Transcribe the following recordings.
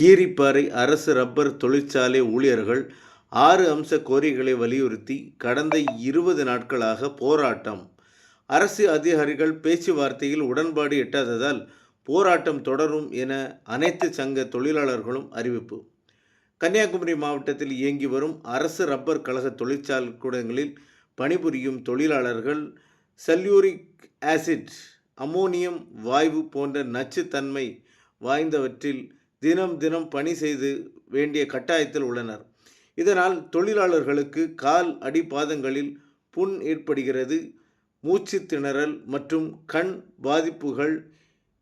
கீரிப்பாறை அரசு ரப்பர் தொழிற்சாலை ஊழியர்கள் ஆறு அம்ச கோரிக்கைகளை வலியுறுத்தி கடந்த இருபது நாட்களாக போராட்டம். அரசு அதிகாரிகள் பேச்சுவார்த்தையில் உடன்பாடு எட்டாததால் போராட்டம் தொடரும் என அனைத்து சங்க தொழிலாளர்களும் அறிவிப்பு. கன்னியாகுமரி மாவட்டத்தில் இயங்கி வரும் அரசு ரப்பர் கழக தொழிற்சாலை கூடங்களில் பணிபுரியும் தொழிலாளர்கள் சல்யூரிக் ஆசிட் அமோனியம் வாயு போன்ற நச்சுத்தன்மை வாய்ந்தவற்றில் தினம் தினம் பணி செய்து வேண்டிய கட்டாயத்தில் உள்ளனர். இதனால் தொழிலாளர்களுக்கு கால் அடிப்பாதங்களில் புண் ஏற்படுகிறது. மூச்சு திணறல் மற்றும் கண் பாதிப்புகள்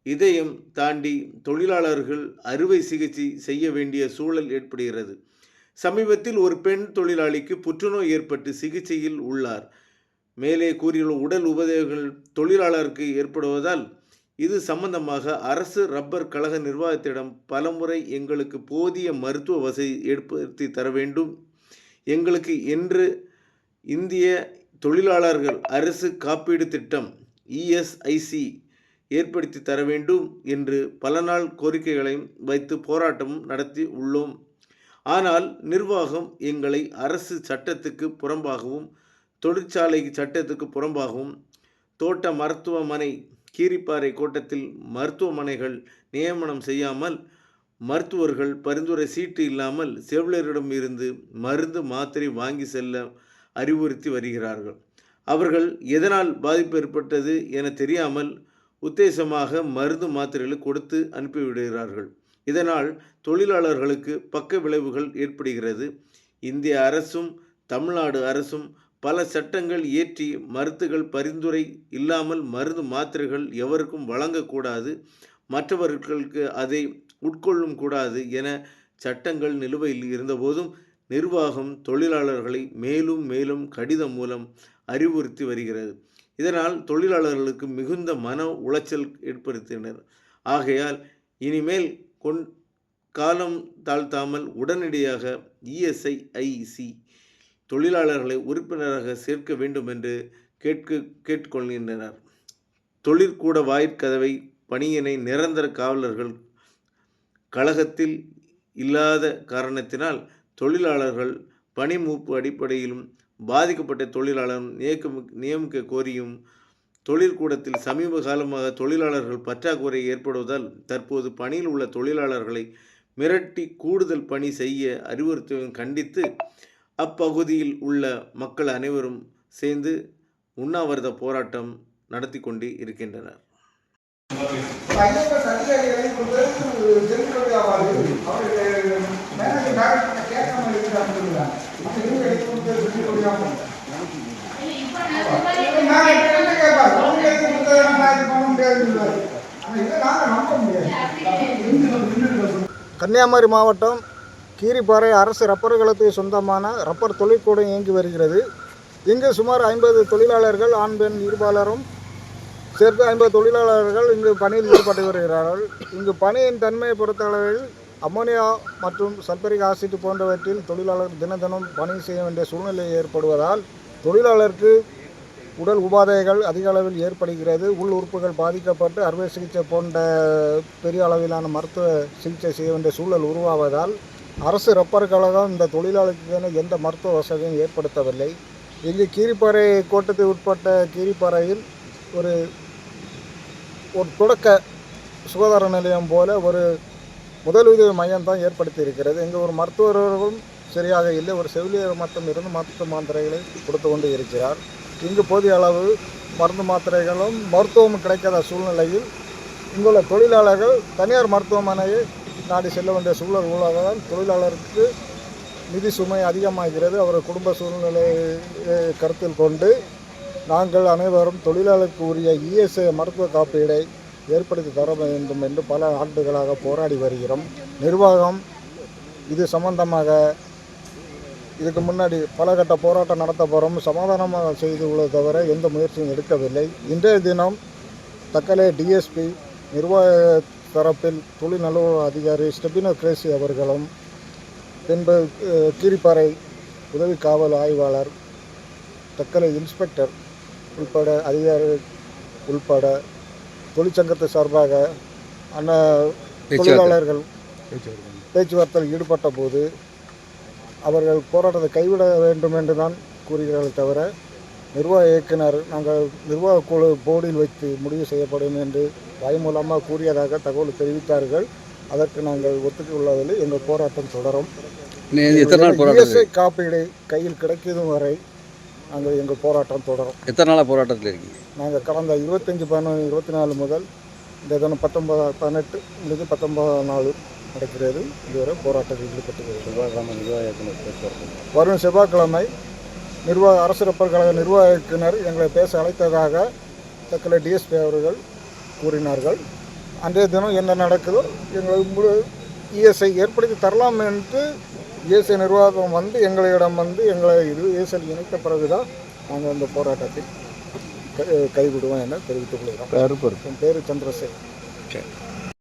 இதயம் தாண்டி தொழிலாளர்கள் அறுவை சிகிச்சை செய்ய வேண்டிய சூழல் ஏற்படுகிறது. சமீபத்தில் ஒரு பெண் தொழிலாளிக்கு புற்றுநோய் ஏற்பட்டு சிகிச்சையில் உள்ளார். மேலே கூறியுள்ள உடல் உபதேகங்கள் தொழிலாளருக்கு ஏற்படுவதால் இது சம்பந்தமாக அரசு ரப்பர் கழக நிர்வாகத்திடம் பலமுறை எங்களுக்கு போதிய மருத்துவ வசதி ஏற்படுத்தி தர வேண்டும். எங்களுக்கு என்று இந்திய தொழிலாளர்கள் அரசு காப்பீடு திட்டம் இஎஸ்ஐசி ஏற்படுத்தி தர வேண்டும் என்று பல நாள் கோரிக்கைகளையும் வைத்து போராட்டமும் நடத்தி உள்ளோம். ஆனால் நிர்வாகம் எங்களை அரசு சட்டத்துக்கு புறம்பாகவும் தொழிற்சாலை சட்டத்துக்கு புறம்பாகவும் தோட்ட மருத்துவமனை கீரிப்பாறை கோட்டத்தில் மருத்துவமனைகள் நியமனம் செய்யாமல் மருத்துவர்கள் பரிந்துரை சீட்டு இல்லாமல் செவிலியரிடம் இருந்து மருந்து மாத்திரை வாங்கி செல்ல அறிவுறுத்தி வருகிறார்கள். அவர்கள் எதனால் பாதிப்பு ஏற்பட்டது என தெரியாமல் உத்தேசமாக மருந்து மாத்திரைகளை கொடுத்து அனுப்பிவிடுகிறார்கள் இதனால் தொழிலாளர்களுக்கு பக்க விளைவுகள் ஏற்படுகிறது. இந்திய அரசும் தமிழ்நாடு அரசும் பல சட்டங்கள் இயற்றி மருத்துகள் பரிந்துரை இல்லாமல் மருந்து மாத்திரைகள் எவருக்கும் வழங்கக்கூடாது மற்றவர்களுக்கு அதை உட்கொள்ளும் கூடாது என சட்டங்கள் நிலுவையில் இருந்தபோதும் நிர்வாகம் தொழிலாளர்களை மேலும் மேலும் கடிதம் மூலம் அறிவுறுத்தி வருகிறது. இதனால் தொழிலாளர்களுக்கு மிகுந்த மன உளைச்சல் ஏற்படுத்தினர். ஆகையால் இனிமேல் கொண் காலம் தாழ்த்தாமல் உடனடியாக இஎஸ்ஐஐசி தொழிலாளர்களை உறுப்பினராக சேர்க்க வேண்டும் என்று கேட்க கேட்டுக்கொள்கின்றனர். தொழிற்கூட வாயிற்கதவை பணியினை நிரந்தர காவலர்கள் கழகத்தில் இல்லாத காரணத்தினால் தொழிலாளர்கள் பணி மூப்பு அடிப்படையிலும் பாதிக்கப்பட்ட தொழிலாளர் நியக்க நியமிக்க கோரியும் தொழிற்கூடத்தில் சமீப காலமாக தொழிலாளர்கள் பற்றாக்குறை ஏற்படுவதால் தற்போது பணியில் உள்ள தொழிலாளர்களை மிரட்டி கூடுதல் பணி செய்ய அறிவுறுத்துவதையும் கண்டித்து அப்பகுதியில் உள்ள மக்கள் அனைவரும் சேர்ந்து உண்ணாவிரத போராட்டம் நடத்தி கொண்டு இருக்கின்றனர். கன்னியாகுமரி மாவட்டம் கீரிப்பாறை அரசு ரப்பர் கழகத்துக்கு சொந்தமான ரப்பர் தொழிற்கூடம் இயங்கி வருகிறது. இங்கு சுமார் ஐம்பது தொழிலாளர்கள் ஆண் பெண் இருபாலரும் சேர்த்து ஐம்பது தொழிலாளர்கள் இங்கு பணியில் ஈடுபட்டு வருகிறார்கள். இங்கு பணியின் தன்மையை பொறுத்தளவில் அமோனியா மற்றும் சல்பரிக் ஆசிட் போன்றவற்றில் தொழிலாளர் தின தினம் பணி செய்ய வேண்டிய சூழ்நிலை ஏற்படுவதால் தொழிலாளருக்கு உடல் உபாதைகள் அதிக அளவில் ஏற்படுகிறது. உள் உறுப்புகள் பாதிக்கப்பட்டு அறுவை சிகிச்சை போன்ற பெரிய அளவிலான மருத்துவ சிகிச்சை செய்ய வேண்டிய சூழல் உருவாவதால் அரசு ரப்பர் கழகம் இந்த தொழிலாளர்களுக்கான எந்த மருத்துவ வசதியும் ஏற்படுத்தவில்லை. இங்கு கீரிப்பாறை கோட்டத்தை உட்பட்ட கீரிப்பாறையில் ஒரு ஒரு தொடக்க சுகாதார நிலையம் போல ஒரு முதலுதவி மையம் தான் ஏற்படுத்தி இருக்கிறது இங்கே ஒரு மருத்துவர்களும் சரியாக இல்லை. ஒரு செவிலியர் மட்டும் இருந்து மருத்துவ மாத்திரைகளை கொடுத்து கொண்டு இருக்கிறார். இங்கு போதிய அளவு மருந்து மாத்திரைகளும் மருத்துவமும் கிடைக்காத சூழ்நிலையில் இங்குள்ள தொழிலாளர்கள் தனியார் மருத்துவமனையை நாடி செல்ல வேண்டிய சூழல் உள்ளதால் தொழிலாளருக்கு நிதி சுமை அதிகமாகிறது. அவர் குடும்ப சூழ்நிலையை கருத்தில் கொண்டு நாங்கள் அனைவரும் தொழிலாளருக்கு உரிய இஎஸ்ஐ மருத்துவ காப்பீடை ஏற்படுத்தி தர வேண்டும் என்று பல ஆண்டுகளாக போராடி வருகிறோம். நிர்வாகம் இது சம்பந்தமாக இதுக்கு முன்னாடி பல கட்ட போராட்டம் நடத்த போகிறோம் சமாதானமாக செய்து உள்ளது தவிர எந்த முயற்சியும் எடுக்கவில்லை. இன்றைய தினம் தக்கலை டிஎஸ்பி நிர்வாக தரப்பில் தொழில் நலுவல் அதிகாரி ஸ்டெபினோ கிரேசி அவர்களும் பின்பு கீரிப்பாறை உதவி காவல் ஆய்வாளர் தக்கலை இன்ஸ்பெக்டர் உள்பட அதிகாரி உள்பட தொழிற்சங்கத்தை சார்பாக அண்ணா தொழிலாளர்கள் பேச்சுவார்த்தையில் ஈடுபட்ட போது அவர்கள் போராட்டத்தை கைவிட வேண்டும் என்று தான் கூறுகிறார்கள் தவிர நிர்வாக இயக்குனர் நாங்கள் நிர்வாக குழு போர்டில் வைத்து முடிவு செய்யப்படும் என்று வாய்மூலமாக கூறியதாக தகவல் தெரிவித்தார்கள். அதற்கு நாங்கள் ஒத்துக்கொள்ளவில்லை எங்கள் போராட்டம் தொடரும். இன்னும் எத்தனை நாள் போராட்டம் இஎஸ்ஐ காப்பீடு கையில் கிடைக்கும் வரை நாங்கள் எங்கள் போராட்டம் தொடரும். எத்தனை நாளாக போராட்டத்தில் இருக்கீங்க? நாங்கள் கடந்த இருபத்தஞ்சி பதினொன்று இருபத்தி நாலு முதல் இந்த தினம் பத்தொன்பது பதினெட்டு முடிஞ்சு பத்தொன்பதாம் நாள் நடக்கிறது. இதுவரை போராட்டத்தில் ஈடுபட்டு வரும் செவ்வாய்க்கிழமை நிர்வாக அரசு ரப்பர் கழக நிர்வாக இயக்குனர் எங்களை பேச அழைத்ததாக தக்கலை டிஎஸ்பி அவர்கள் கூறினார்கள். அன்றைய தினம் என்ன நடக்குதோ எங்களுக்கு முழு இஎஸ்ஐ ஏற்படுத்தி தரலாம் என்று இஎஸ்ஐ நிர்வாகம் வந்து எங்களிடம் வந்து எங்களை இது இஎஸ்ஐ இணைத்த பிறகுதான் நாங்கள் இந்த போராட்டத்தில் கை- கைவிடுவோம் என தெரிவித்துக் கொள்கிறோம். பேர் சந்திரசேகர். சரி.